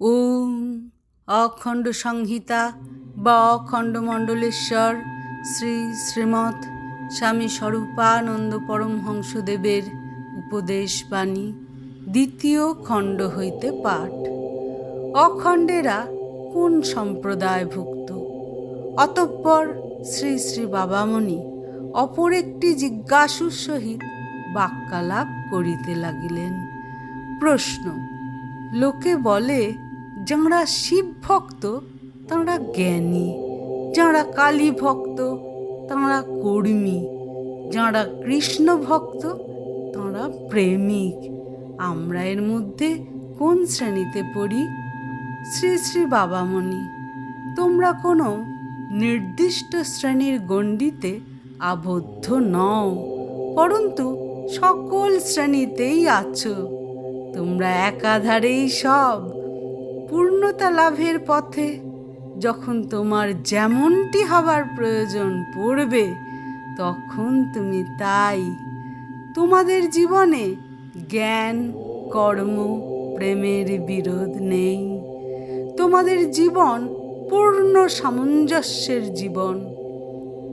ওম অখণ্ড সংহিতা বা অখণ্ড মণ্ডলেশ্বর শ্রী শ্রীমৎ স্বামী স্বরূপানন্দ পরমহংসদেবের উপদেশ বাণী, দ্বিতীয় খণ্ড হইতে পাঠ। অখণ্ডেরা কোন সম্প্রদায়ভুক্ত? অতঃপর শ্রী শ্রী বাবামণি অপর একটি জিজ্ঞাসুর সহিত বাক্যালাপ করিতে লাগিলেন। প্রশ্ন, লোকে বলে যাঁরা শিব ভক্ত, তাঁরা জ্ঞানী। যাঁরা কালী ভক্ত, তাঁরা কর্মী। যাঁরা কৃষ্ণ ভক্ত, তাঁরা প্রেমিক। আমরা এর মধ্যে কোন শ্রেণীতে পড়ি? শ্রী শ্রী বাবামণি, তোমরা কোনো নির্দিষ্ট শ্রেণির গণ্ডিতে আবদ্ধ নও, পরন্তু সকল শ্রেণীতেই আছো। তোমরা একাধারেই সব পূর্ণতা লাভের পথে যখন তোমার যেমনটি হবার প্রয়োজন পড়বে, তখন তুমি তাই। তোমাদের জীবনে জ্ঞান, কর্ম, প্রেমের বিরোধ নেই। তোমাদের জীবন পূর্ণ সামঞ্জস্যের জীবন।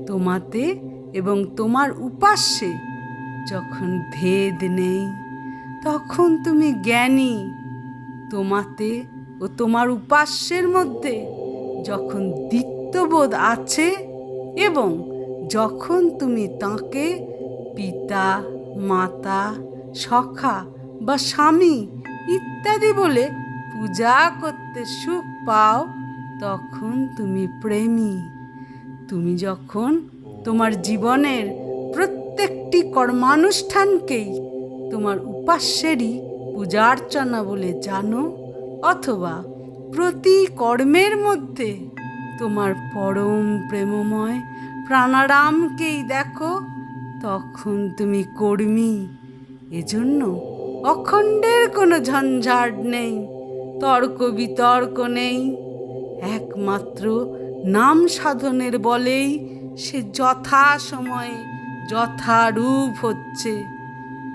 তোমাতে এবং তোমার উপাস্যে যখন ভেদ নেই, তখন তুমি জ্ঞানী। তোমাতে ও তোমার উপাস্যের মধ্যে যখন দ্বিত্ববোধ আছে এবং যখন তুমি তাঁকে পিতা, মাতা, সখা বা স্বামী ইত্যাদি বলে পূজা করতে সুখ পাও, তখন তুমি প্রেমী। তুমি যখন তোমার জীবনের প্রত্যেকটি কর্মানুষ্ঠানকেই তোমার উপাস্যেরই পূজার্চনা বলে জানো অথবা প্রতি কর্মের মধ্যে তোমার পরম প্রেমময় প্রাণারামকেই দেখো, তখন তুমি কর্মী। এজন্য অখণ্ডের কোনো ঝঞ্ঝাট নেই, তর্ক বিতর্ক নেই। একমাত্র নাম সাধনের বলেই সে যথা সময়ে যথারূপ হচ্ছে।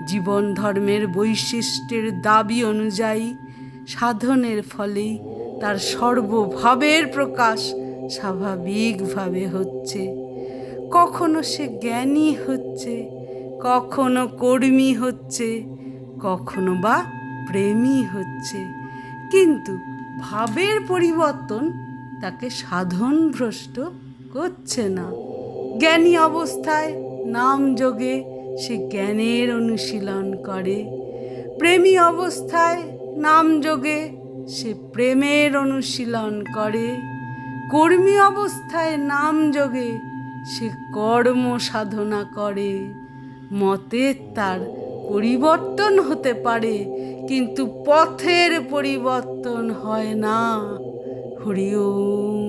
জীবন ধর্মের বৈশিষ্ট্যের দাবি অনুযায়ী সাধনের ফলেই তার সর্বভাবের প্রকাশ স্বাভাবিকভাবে হচ্ছে। কখনো সে জ্ঞানী হচ্ছে, কখনো কর্মী হচ্ছে, কখনো বা প্রেমী হচ্ছে। কিন্তু ভাবের পরিবর্তন তাকে সাধন ভ্রষ্ট করছে না। জ্ঞানী অবস্থায় নাম যোগে সে জ্ঞানের অনুশীলন করে। প্রেমী অবস্থায় নাম যোগে সে প্রেমের অনুশীলন করে। কর্মী অবস্থায় নাম যোগে সে কর্ম সাধনা করে। মতের তার পরিবর্তন হতে পারে, কিন্তু পথের পরিবর্তন হয় না। হরি ওম।